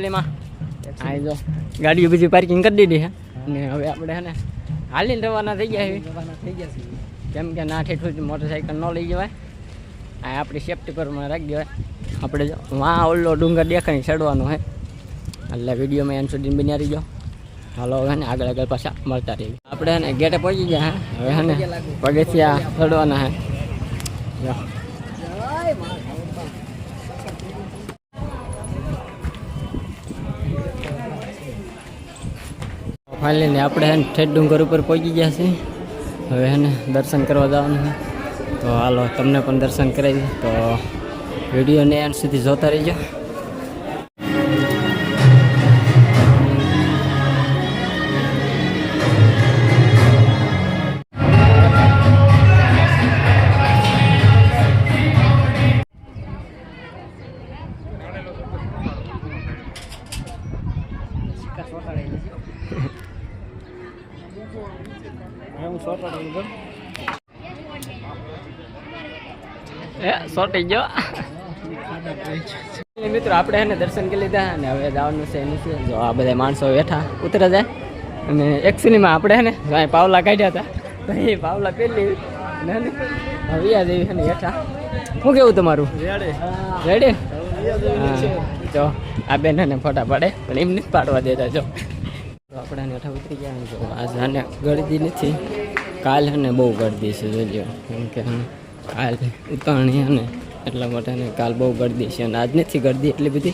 એકચ્યુઅલીમાં આ જો. ગાડીઓ બીજી પાર્કિંગ કરી દીધી છે અને હવે આપણે હે ને હાલીને રવાના થઈ ગયા છે રવાના થઈ ગયા છે કેમ કે ના ઠેઠું મોટરસાઇકલ ન લઈ જવાય. આ આપણી સેફટી પર રાખી દેવાય આપણે વાં ઓલો ડુંગર દેખાય ચડવાનો હોય એટલે વિડીયોમાં એમ સુધી બન્યા રહી જાઓ હાલો હવે ને આગળ આગળ પાછા મળતા રહીએ. આપણે હે ને ગેટે પહોંચી ગયા હે. હવે હે ને પગથિયા ચડવાના હે જો જય મા ગૌરવા. ફાઇનલી આપણે હે ઠેઠ ડુંગર ઉપર પહોંચી ગયા છીએ. હવે હે ને દર્શન કરવા જવાનું છે. તો હાલો, તમને પણ દર્શન કરાવી તો વિડીયોને એન્ડ સુધી જોતા રહીજો. સિક્કા ચોંટાડેલી છે. હવે હું ચોંટાડેલું છું. એ સોટી ગયો. મિત્રો, આપણે એને દર્શન કરી લીધા અને હવે જવાનું છે નીચે જો આ બધા માણસો બેઠા ઉતરે જાય. અને એકચ્યુઅલીમાં આપણે હે ને પાવલા કાઢ્યા હતા. તો એ પાવલા અને હવે આ છે ને બેઠા શું કેવું તમારું? રેડી હા. જો, આ બેન ફોટા પાડે, પણ એમ નથી પાડવા દેતા, જો. એને હેઠા ઉતરી ગયા જો આજ આને ગળદી નથી. કાલ અને બહુ ગળદી છે, જોજો. કેમ કે કાલ ઉતાણી અને એટલા માટે કાલ બહુ ગળદી છે. અને આજ નથી ગળદી એટલી બધી.